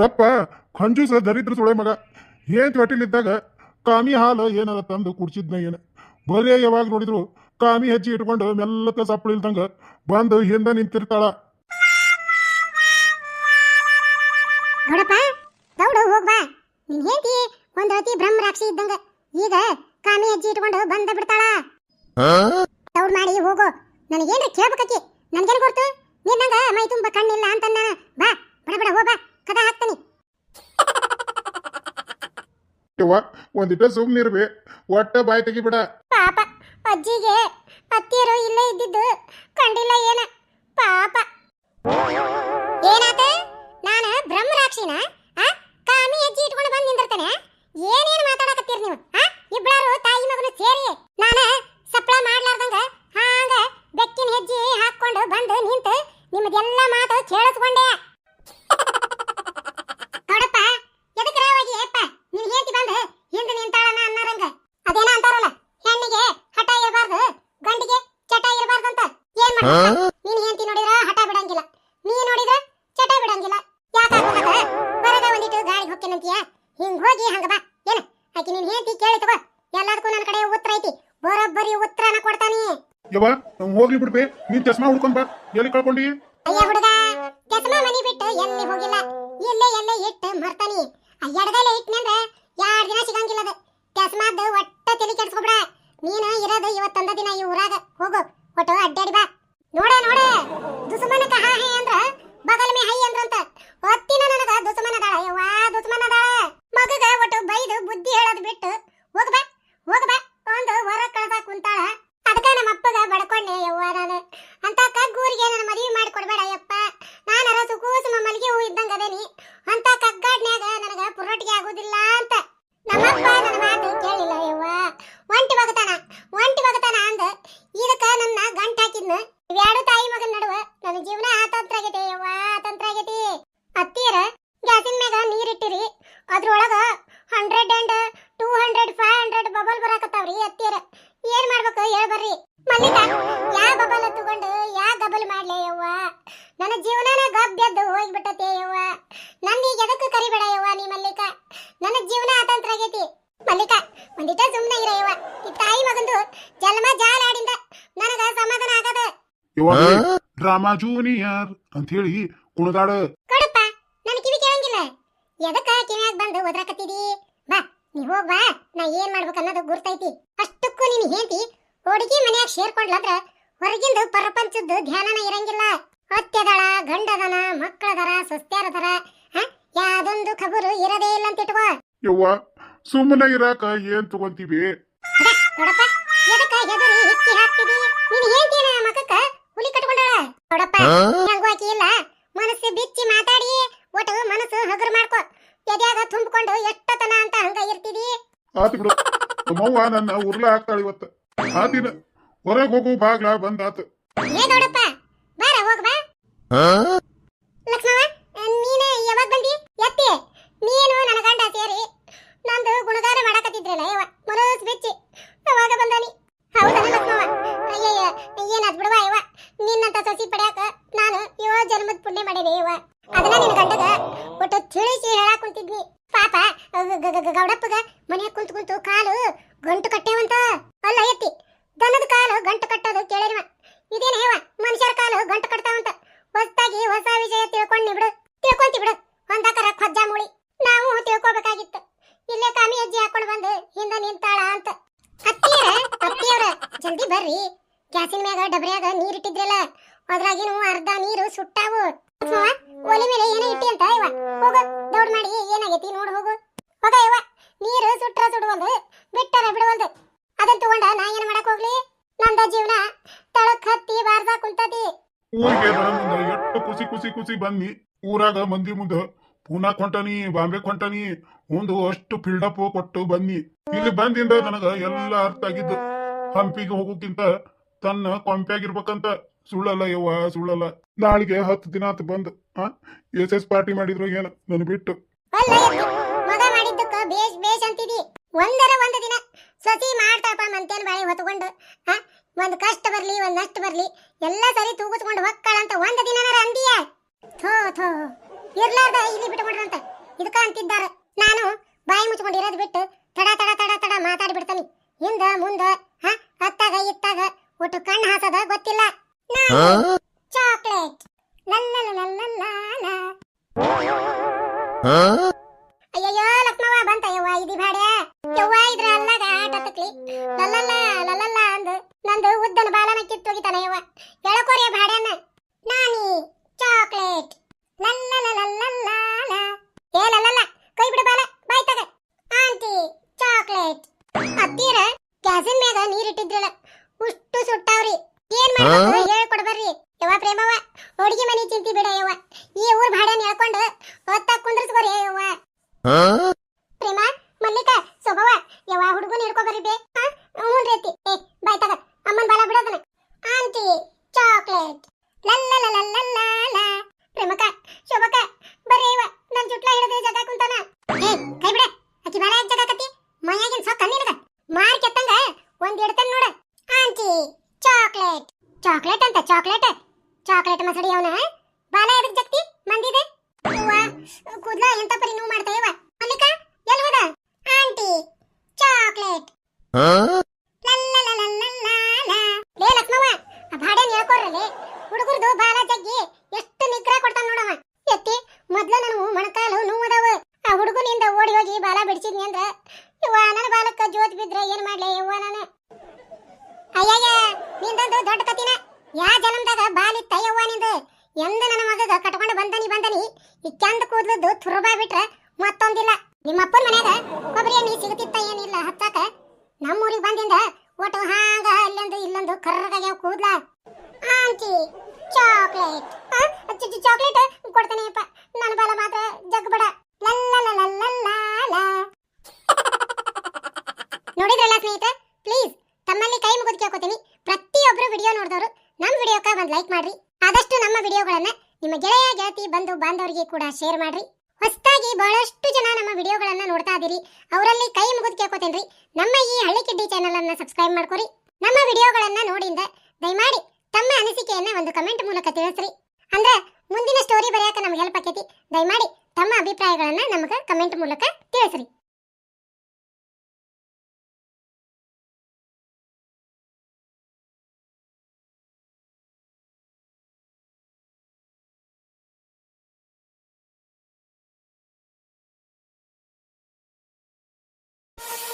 ಊರಪ್ಪ ಕಂಜೂಸ ದರಿದ್ರ ಸುಳೆ ಮಗ. ಏನ್ ಇದ್ದಾಗ ಕಾಮಿ ಹಾಲು ಏನಾರ ತಂದು ಕುಡ್ಸಿದ್ನ ಏನ? ಬರೇ ಯಾವಾಗ ನೋಡಿದ್ರು ಕಾಮಿ ಹೆಜ್ಜೆ ಇಟ್ಕೊಂಡು ಮೆಲ್ಲಕ ಸಪ್ಪಳು ಇಲ್ದಂಗ ಬಂದು ಹಿಂದೆ ನಿಂತಿರ್ತಾಳ. ನೋಡಪ್ಪ ದೌಡು ಹೋಗ್ಬಾ ನಿನ್ ಹೆಂಡತಿ ಒಂದ್ ರತಿ ಬ್ರಹ್ಮರಾಕ್ಷಿ ಇದ್ದಂಗ. ಈಗ ಕಾಮಿ ಹೆಜ್ಜೆ ಇಟ್ಕೊಂಡು ಬಂದ ಬಿಡ್ತಾಳ. ದೌಡ್ ಮಾಡಿ ಹೋಗು. ನನಗೇನ್ರ ಕೇಳ್ಬೇಕಿ ನನ್ಗೇನ್ ಗೊತ್ತು ನಿನ್ನಂಗ ಮೈ ತುಂಬ ಕಣ್ಣಿಲ್ಲ ಅಂತ ನಾನು ಬಾ ಬಡ ಬಡ ಹೋಗ್ಬಾ ಕದ ಹಾಕ್ತಾನಿ ಯವ್ವ ಒಂದಿಟ ಸುಮ್ಮನಿರ್ಬಿ ಒಟ್ಟ ಬಾಯಿ ತೆಗಿಬಿಡ. ಪಾಪ, ಅಜ್ಜಿಗೆ ಅತ್ತಿಯರು ಇಲ್ಲೇ ಇದ್ದಿದ್ದು ಕಂಡಿಲ್ಲ ಏನ? ಪಾಪ. ಏನಾತ? ನಾನ ಬ್ರಹ್ಮರಾಕ್ಷಿನ ಕಾಮಿ ಹೆಜ್ಜೆ ಇಟ್ಕೊಂಡು ಬಂದು ನಿಂದಿರ್ತಾನೆ. ಏನೇನು ಮಾತಾಡಕತ್ತೀರಿ ನೀವು ಇಬ್ಬರು ತಾಯಿ ಮಗನು ಸೇರಿ ನಾನ ಸಪ್ಳ ಮಾಡ್ಲಾರ್ದಂಗ ಹಾಂಗ ಬೆಕ್ಕಿನ ಹೆಜ್ಜೆ ಹಾಕೊಂಡು ಬಂದು ನಿಂತು ನಿಮ್ಮದೆಲ್ಲ ಮಾತು ಕೇಳಿಸ್ಕೊಂಡೆ ನೋಡಪ್ಪ ಎದಕ್ಕೆ ರಾವಾಗಿ ಅಪ್ಪ ನಿನ್ ಹೇಂತಿ ಬಂದು ಹಿಂದೆ ನಿಂತಾಳನ ಅನ್ನರಂಗ ಅದೇನ ಅಂತಾರಲ್ಲ ಹೆಣ್ಣಿಗೆ ಹಠ ಇರಬಾರ್ದು ಗಂಡಿಗೆ ಚಟ ಇರಬಾರ್ದು ಅಂತ ಏನ್ ಮಾಡ್ಬೇಕು ನೀನ್ ಹೆಂಡತಿ ನೋಡಿದ್ರ ಹಠ ಬಿಡಂಗಿಲ್ಲ. ನೀ ನೋಡಿದ್ರ ಚಟ ಬಿಡಂಗಿಲ್ಲ. ಯಾಕಾಗ್ಬೇಕಂತ ಹೊರಗ ಒಂದಿಟ್ಟು ಗಾಳಿ ಹೊಕ್ಕೇನಂತೀಯ ಹಿಂಗ್ ಹೋಗಿ ಹಂಗ ಬಾ. ಏನ? ಆಕಿ ನೀನ್ ಹೆಂಡತಿ ಕೇಳಿ ತಗೋ. ಎಲ್ಲದಕ್ಕೂ ನನ್ನ ಕಡೆ ಉತ್ತರ ಐತಿ. ಬರೋಬ್ಬರಿ ಉತ್ತರನ ಕೊಡ್ತಾನಿ ಯವ್ವ ಹೋಗ್ಲಿ ಬಿಡ್ಬೇ ನೀನ್ ಚಸ್ಮಾ ಹುಡ್ಕೊಂಡ್ ಬಾ. ಎಲ್ಲಿ ಕಳ್ಕೊಂಡಿ? ಅಯ್ಯ ಹುಡುಗ ಚಸ್ಮಾ ಮನಿ ಬಿಟ್ಟು ಎಲ್ಲಿ ಹೋಗಿಲ್ಲ? ಇಲ್ಲೇ ಎಲ್ಲೇ ಇಟ್ಟು ಮರ್ತಾನಿ ಅಯ್ಯಡದಲ್ಲೇ ಇಟ್ನಂದ್ರ ಯಾರ್ ದಿನ ಸಿಗಂಗಿಲ್ಲ ಅದು. ಚಸ್ಮಾದ ಒಟ್ಟ ತಲೆ ಕೆಡ್ಸ್ಕೊಬಿಡ. ನೀನು ಇರೋದು ಇವತ್ತೊಂದ ದಿನ ಈ ಊರಾಗ. ಹೋಗು ಒಟ್ಟು ಅಡ್ಡಾಡಿ ಬಾ. ನೋಡ ದುಸ್ಮನಕ ಹಾ ಹೇ ಅಂದ್ರ ಬಗಲ್ ಮೇ ಹೈ ಅಂದ್ರಂತ ಒತ್ತಿನ ನನಗ ದುಸ್ಮನ ಅದಾಳ ಯವ್ವಾ ದುಸ್ಮನ ಅದಾಳ ಮಗಗ ಒಟ್ಟು ಬೈದು ಬುದ್ಧಿ ಹೇಳೋದು ಬಿಟ್ಟು ಹೋಗ ಬಾ ಹೋಗ ಬಾ ಒಂದು ಹೊರ ಕಳ್ದ ಕುಂತಾಳ ಅದಕ್ಕ ನಮ್ಮ ಅಪ್ಪಗ ಬಡ್ಕೊಂಡೆ ಯವ್ವ ನಾನು ಅಂತ ಕಗ್ಗೂರಿಗೆ ನನ್ನ ಮದುವೆ ಮಾಡಿ ಕೊಡ್ಬೇಡ ಯಪ್ಪ ನಾನರ ಸುಕೂಸುಮ ಮಲ್ಲಿಗೆ ಹೂ ಇದ್ದಂಗ ಅದೇನಿ ಅಂತ ಕಗ್ಗಾಡ್ನ್ಯಾಗ ನನಗ ಪುರೋಟಿಗೆ ಆಗೋದಿಲ್ಲ ಅಂತ ನಮ್ಮಪ್ಪ ನನ್ನ ಮಾತು ಕೇಳಿಲ್ಲ ಯವ್ವ ಒಂಟಿ ಬಗತಾನ ಒಂಟಿ ಬಗತಾನ ಅಂದ ಇದಕ್ಕ ನನ್ನ ಗಂಟ ಹಾಕಿದ್ನ ಇವ್ಯಾಡು ತಾಯಿ ಮಗನ ನಡುವ ನನ್ನ ಜೀವನ ಆತಂತ್ರ ಆಗೈತಿ, ಯವ್ವ ಆತಂತ್ರ ಆಗೈತಿ. ಅತ್ತಿಯರ ಗ್ಯಾಸಿನ ಮ್ಯಾಗ ನೀರಿಟ್ಟಿರಿ, ಅದ್ರೊಳಗ hundred and two hundred five hundred bubble ಬರಾಕತ್ತಾವ್ರಿ ಅತ್ತಿರ ಏನ್ ಮಾಡಬೇಕು ಹೇಳ್ ಬರ್ರಿ. ಯಾ ಬಬಲ್ ತಗೊಂಡು ಯಾ ಗಬಲ್ ಮಾಡ್ಲೆ, ಯವ್ವ? ನನ್ನ ಜೀವನನ ಗಬ್ಬೆದ್ದು ಹೋಗ್ಬಿಟ್ಟತೆ ಯವ್ವ. ನನ್ನ ಈಗ ಎದಕ್ಕೆ ಕರಿಬೇಡ, ಯವ್ವ, ನೀ ಮಲ್ಲಿಕ. ನನ್ನ ಜೀವನ ಆತಂತ್ರ ಆಗೈತಿ. ಮಲ್ಲಿಕ, ಒಂದಿಟ ಸುಮ್ಮನೆ ಇರ, ಯವ್ವ. ಈ ತಾಯಿ ಮಗಂದು ಜನ್ಮ ಜಾಲಾಡಿಂದ ನನಗ ಸಮಾಧಾನ ಆಗದ. ಯವ್ವ ಡ್ರಾಮಾ ಜೂನಿಯರ್ ಅಂತ ಹೇಳಿ ಕುಣದಾಡ. ಕೊಡಪ್ಪ ನನ್ನ ಕಿವಿ ಕೇಳಂಗಿಲ್ಲ. ಎದಕ್ಕ ಕಿವಿಯಾಗ ಬಂದು ಒದ್ರಾಕತ್ತಿದಿ? ಬಾ ನೀ ಹೋಗ್ ಬಾ ನಾ ಏನ್ ಮಾಡ್ಬೇಕು ಅನ್ನೋದು ಗುರ್ತೈತಿ. ಅಷ್ಟಕ್ಕೂ ನಿನ್ ಹೇಂತಿ ಹುಡುಗಿ ಮನ್ಯಾಗ ಸೇರ್ಕೊಂಡ್ಲಂದ್ರ ಹೊರಗಿಂದ ಪ್ರಪಂಚದ್ದು ಧ್ಯಾನನ ಇರಂಗಿಲ್ಲ. ಅತ್ಯದಳ ಗಂಡದನ ಮಕ್ಕಳದರ ಸೊಸ್ತ್ಯಾರದರ ಹ? ಯಾವ್ದೊಂದು ಖಬರು ಇರದೇ ಇಲ್ಲ ಅಂತ ಇಟ್ಕೋ. ಯವ್ವ ಸುಮ್ಮನೆ ಇರಾಕ ಏನ್ ತಗೊಂತೀವಿ? ಕೊಡಪ್ಪ ಎದಕ್ಕ ಹೆದರಿ ಹಿಕ್ಕಿ ಹಾಕ್ತಿದಿ? ನಿನ್ ಹೇಳ್ತೀನ ಮಕಕ್ಕ ಹುಲಿ ಕಟ್ಕೊಂಡಾಳ? ನೋಡಪ್ಪ ಹೆಂಗು ಆಕಿ ಇಲ್ಲ. ಮನಸ್ಸು ಬಿಚ್ಚಿ ಮಾತಾಡಿ ಒಟ್ಟು ಮನಸ್ಸು ಹಗುರು ಮಾಡ್ಕೋ. ಎದ್ಯಾಗ ತುಂಬಿಕೊಂಡು ಎಷ್ಟತನ ಅಂತ ಹಂಗ ಇರ್ತಿದಿ ಆತು ಬಿಡು. ನಮ್ಮವ್ವ ನನ್ನ ಉರ್ಲ ಹಾಕ್ತಾಳ ಇವತ್ತು. ಆ ದಿನ ಹೊರಗೆ ಹೋಗು ಬಾಗ್ಲ ಬಂದಾತು. ಏ ನೋಡಪ್ಪ ಬಾರ ಹೋಗ್ ಬಾ ಲಕ್ಷ್ಮವ್ವ ನೀನ ಯಾವಾಗ ಬಂದಿ ಎತ್ತಿ ನೀನು ನನ್ನ ಗಂಡ ಸೇರಿ ನಂದು ಗುಣಗಾನ ಮಾಡಕತ್ತಿದ್ರಲ್ಲ ಯವ್ವ ಮನಸ್ ಬಿಚ್ಚಿ ಅವಾಗ ಬಂದಾನಿ ಹೌದನ ಲಕ್ಷ್ಮವ್ವ ಅಯ್ಯಯ್ಯ ಏನಾದ್ ಬಿಡುವ ಯವ್ವ ನಿನ್ನಂತ ಸಸಿ ಪಡ್ಯಾಕ ನಾನು ಯೋ ಜನ್ಮದ ಪುಣ್ಯ ಮಾಡಿದೆ ಇವ. ಅದನ್ನ ನಿನ್ನ ಗಂಡಗ ಒಟ್ಟು ತಿಳಿಸಿ ಹೇಳಾಕ್ ಕುಂತಿದ್ನಿ. ಪಾಪ ಗೌಡಪ್ಪಗ ಮನ್ಯಾಗ ಕುಂತ ಕುಂತು ಕಾಲು ಗಂಟು ಕಟ್ಟೇವಂತ. ಅಲ್ಲ ಎತ್ತಿ ದನದ ಕಾಲು ಗಂಟು ಕಟ್ಟೋದು ಕೇಳಿರುವ. ಇದೇನ ಹೇವ, ಮನುಷ್ಯರ ಕಾಲು ಗಂಟು ಕಟ್ತಾವಂತ ಹೊಸ್ತಾಗಿ ಹೊಸ ವಿಷಯ ತಿಳ್ಕೊಂಡಿ ಬಿಡು ತಿಳ್ಕೊಂತಿ ಬಿಡು ಒಂದಕರ ಖಜ್ಜ ಮೂಳಿ ನಾವು ತಿಳ್ಕೊಬೇಕಾಗಿತ್ತು ಇಲ್ಲೇ ಕಾಮಿ ಹೆಜ್ಜೆ ಹಾಕೊಂಡು ಬಂದು ಹಿಂದ ನಿಂತಾಳ ಅಂತ ಅತ್ತಿಯರ ಅತ್ತಿಯವ್ರ ಜಲ್ದಿ ಬರ್ರಿ ಗ್ಯಾಸಿನ ಮ್ಯಾಗ ಡಬ್ರ್ಯಾಗ ನೀರಿಟ್ಟಿದ್ರಲ್ಲ ಅದ್ರಾಗಿನೂ ಅರ್ಧ ನೀರು ಸುಟ್ಟಾವು ಒಲೆ ಮೇಲೆ ಏನ ಇಟ್ಟಿ ಅಂತ ಇವ. ಹೋಗು, ದೌಡ್ ಮಾಡಿ ಏನಾಗೈತಿ ನೋಡು ಹೋಗು. ಹೋಗ ಇವ, ನೀರು ಸುಟ್ರ ಸುಡುವಲ್ದು, ಬಿಟ್ಟರ ಬಿಡುವಲ್ದು. ಅದನ್ನ ತಗೊಂಡ ನಾ ಏನ್ ಮಾಡಕ್ ಹೋಗ್ಲಿ? ನಂದ ಜೀವನ ತಳಕ್ ಹತ್ತಿ ಬಾರ್ದ ಕುಂತತಿ. ಊರಿಗೆ ಬರ ಮುಂದ ಎಷ್ಟು ಖುಷಿ ಖುಷಿ ಬನ್ನಿ. ಊರಾಗ ಮಂದಿ ಮುಂದ ಪೂನಾ ಕೊಂಟನಿ, ಬಾಂಬೆ ಕೊಂಟನಿ, ಒಂದು ಅಷ್ಟು ಫಿಲ್ಡಪ್ ಕೊಟ್ಟು ಬನ್ನಿ. ಇಲ್ಲಿ ಬಂದಿಂದ ನನಗ ಎಲ್ಲ ಅರ್ಥ ಆಗಿದ್ದು. ಹಂಪಿಗೆ ಹೋಗೋಕ್ಕಿಂತ ತನ್ನ ಕೊಂಪ್ಯಾಗಿರ್ಬೇಕಂತ. ಸುಳ್ಳಲ್ಲ ಯವ್ವ, ಸುಳ್ಳಲ್ಲ. ನಾಳೆಗೆ ಹತ್ತು ದಿನ ಆತು ಬಂದು. ಆ? ಎಸ್ ಎಸ್ ಪಾರ್ಟಿ ಮಾಡಿದ್ರು ಏನ? ನನ್ ಬಿಟ್ಟು. ಅಲ್ಲ ಮಾಡಿದ್ದಕ್ಕ ಬೇಷ್ ಅಂತಿದಿ. ಒಂದರ ಒಂದು ದಿನ. ಸಸಿ ಮಾಡ್ತಾಪ ಮಂತೇನ್ ಬಾಯಿ ಹೊತ್ಕೊಂಡು. ಹ ಒಂದ್ ಕಷ್ಟ ಬರ್ಲಿ, ಒಂದ್ ನಷ್ಟ ಬರ್ಲಿ. ಎಲ್ಲ ಸರಿ ತೂಗಿಸ್ಕೊಂಡು ಹೊಕ್ಕಳ ಅಂತ ಒಂದ್ ದಿನನಾರ ಅಂದಿಯ? ಥೋ ಥೋ. ಇರ್ಲಾರ್ದ ಇಲ್ಲಿ ಬಿಟ್ಕೊಂಡ್ರಂತ ಇದಕ್ಕ ಅಂತಿದ್ದಾರೆ. ನಾನು ಬಾಯಿ ಮುಚ್ಕೊಂಡು ಇರೋದ್ ಬಿಟ್ಟು ತಡ ತಡ ತಡ ತಡ ಮಾತಾಡಿ ಬಿಡ್ತಾನೆ ಹಿಂದ, ಮುಂದ ಹ ಅತ್ತಾಗ, ಇತ್ತಾಗ ಒಟ್ಟು ಕಣ್ಣು ಹಾಸದ ಗೊತ್ತಿಲ್ಲ. ಚಾಕ್ಲೇಟ್. ಅಯ್ಯಯ್ಯೋ ಲಕ್ಷ್ಮವ್ವ ಬಂತ. ಯವ್ವ ಇದಿ ಭಾಡ್ಯ. ಯವ್ವ ಇದ್ರ ಅಲ್ಲಾಗ ಆಟ ತಕ್ಲಿ. ಲಲ್ಲಲ್ಲ ಲಲ್ಲಲ್ಲ ಅಂದು. ನಂದು ಉದ್ದನ ಬಾಲನ ಕಿತ್ತೋಗಿತಾನ ಯವ್ವ. ಎಳಕೋರಿಯ ಭಾಡ್ಯನ ನಾನಿ ಚಾಕ್ಲೇಟ್ ಲಲ್ಲಲಲಲಲಾಲ. ಏ ಲಲ್ಲಲ್ಲ ಕೈ ಬಿಡು ಬಾಲ ಬಾಯ್ ತಗ ಆಂಟಿ ಚಾಕ್ಲೇಟ್ ಅತ್ತೀರ ಗ್ಯಾಸಿನ ಮ್ಯಾಗ ನೀರಿಟ್ಟಿದ್ರಲ್ಲ ಉಷ್ಟು ಸುಟ್ಟಾವ್ರಿ ಏನ್ ಮಾಡ್ಬೇಕು ಹೇಳ್ಕೊಡ್ಬರ್ರಿ ಯವ್ವ ಹುಡುಗಿ ಮನಿ ಚಿಂತಿ ಬಿಡ ಯವ್ವ. ಈ ಊರ್ ಭಾಡ್ಯನ ಹೇಳ್ಕೊಂಡು ಹೊತ್ತ ಕುಂದ್ರಸ್ಕೋರಿ ಯವ್ವ. ಪ್ರೇಮ ಮಲ್ಲಿಕ ಸೊಬವ ಯವ್ವ ಹುಡುಗನ ಹಿಡ್ಕೊ ಬೇ. ಹಾ ಹ್ಞೂ ರೀತಿ. ಏ ಬಾಯ್ ತಗ. ಅಮ್ಮನ್ ಬಾಲ ಬಿಡೋದನ ಆಂಟಿ ಚಾಕ್ಲೇಟ್. ಲಲ್ಲಲಲಲಲಾಲ ಪ್ರೇಮಕ ಶೋಭಕ ಬರ್ರಿ ಇವ ನನ್ ಜುಟ್ಲ ಹಿಡಿದು ಜಗ ಕುಂತಾನ ಏ ಕೈ ಬಿಡ ಅಕ್ಕಿ ಬಾಲ ಯಾಕ್ ಜಗ ಕತ್ತಿ ಮೈಯಾಗಿನ ಸೊಕ್ಕ ನಿನಗ ಮಾರ್ ಕೆತ್ತಂಗ ಒಂದ್ ಇಡ್ತೇನ್ ನೋಡ ಆಂಟಿ ಚಾಕ್ಲೇಟ್ ಚಾಕ್ಲೇಟ್ ಅಂತ ಚಾಕ್ಲೇಟ್ ಮಸಡಿ ಅವನ. ಬಾಲ ಎದಕ್ ಜಗ್ತಿ? ಮಂದಿದೆ. ಅವ್ವ ಕೂದ್ಲ ಎಂತ ಪರಿ ನೋವು ಮಾಡ್ತಾ ಇವ? ಮಲ್ಲಿಕ ಎಲ್ಲಿ ಹೋದ? Aunty chocolate. ಲಲ್ಲಲಲಲಲಾಲ. ಲೇ ಲಕ್ಷ್ಮವ್ವ ಆ ಭಾಡ್ಯನ್ ಹೇಳ್ಕೊಡ್ರಲೆ ಹುಡುಗರ್ದು ಬಾಲ ಜಗ್ಗಿ ಎಷ್ಟು ನಿಗ್ರಹ ಕೊಡ್ತಾನ ನೋಡವ ಎತ್ತಿ ಮೊದ್ಲ ನನವು ಮೊಣಕಾಲು ನೋವದಾವ ಆ ಹುಡುಗನಿಂದ ಓಡಿ ಹೋಗಿ ಬಾಲ ಬಿಡಿಸಿದ್ನಿ ಅಂದ್ರ ಇವ್ವ ನನ್ನ ಬಾಲಕ್ಕ ಜೋತ್ ಬಿದ್ರ ಏನ್ ಮಾಡ್ಲಿ ಯವ್ವ ನಾನು ಅಯ್ಯಯ್ಯ ನಿಂದೊಂದು ದೊಡ್ಡ ಕತಿನ ಯಾ ಜನ್ಮದಾಗ ಬಾಲಿತ್ತ ಯವ್ವ ನಿಂದು ಎಂದ ನನ್ನ ಮಗಗ ಕಟ್ಕೊಂಡು ಬಂದನಿ ಬಂದನಿ ಈ ಚಂದ ಕೂದಲದ್ದು ತುರುಬಾ ಬಿಟ್ರೆ ಮತ್ತೊಂದಿಲ್ಲ. ನಿಮ್ಮಪ್ಪನ ಮನ್ಯಾಗ ಕೊಬ್ಬರಿ ಎಣ್ಣೆ ಸಿಗುತ್ತಿತ್ತ ಏನಿಲ್ಲ, ಹತ್ತಾಕ ನಮ್ಮೂರಿಗೆ ಬಂದಿಂದ ಒಟ್ಟು ಹಾಂಗ ಅಲ್ಲೊಂದು ಇಲ್ಲೊಂದು ಕರ್ರಗಾಗ್ಯಾವ ಕೂದ್ಲ. Aunty, chocolate. ಚಾಕ್ಲೇಟ್ ಕೊಡ್ತೇನೆಪ್ಪ. ವಿಡಿಯೋಗಳನ್ನ ನಿಮ್ಮ ಗೆಳೆಯ, ಗೆಳತಿ, ಬಂಧು, ಬಾಂಧವರಿಗೆ ಕೂಡ ಶೇರ್ ಮಾಡ್ರಿ. ಹೊಸದಾಗಿ ಬಹಳಷ್ಟು ಜನ ನಮ್ಮ ವಿಡಿಯೋಗಳನ್ನ ನೋಡ್ತಾ ಇದೀರಿ. ಅವರಲ್ಲಿ ಕೈ ಮುಗಿದು ಕೇಳ್ಕೊತೇನ್ರಿ. ನಮ್ಮ ಈ ಹಳ್ಳಿ ಕಿಡ್ಡಿ ಚಾನೆಲ್ ಅನ್ನ ಸಬ್ಸ್ಕ್ರೈಬ್ ಮಾಡ್ಕೊರಿ. ನಮ್ಮ ವಿಡಿಯೋಗಳನ್ನ ನೋಡಿಂದ ದಯಮಾಡಿ ತಮ್ಮ ಅನಿಸಿಕೆಯನ್ನ ಒಂದು ಕಮೆಂಟ್ ಮೂಲಕ ತಿಳಿಸ್ರಿ. ಅಂದ್ರೆ ಮುಂದಿನ ಸ್ಟೋರಿ ಬರೆಯಕ ನಮ್ಗೆ ಹೆಲ್ಪ್ ಆಕೈತಿ. ದಯಮಾಡಿ ತಮ್ಮ ಅಭಿಪ್ರಾಯಗಳನ್ನ ನಮಗೆ ಕಮೆಂಟ್ ಮೂಲಕ ತಿಳಿಸ್ರಿ. you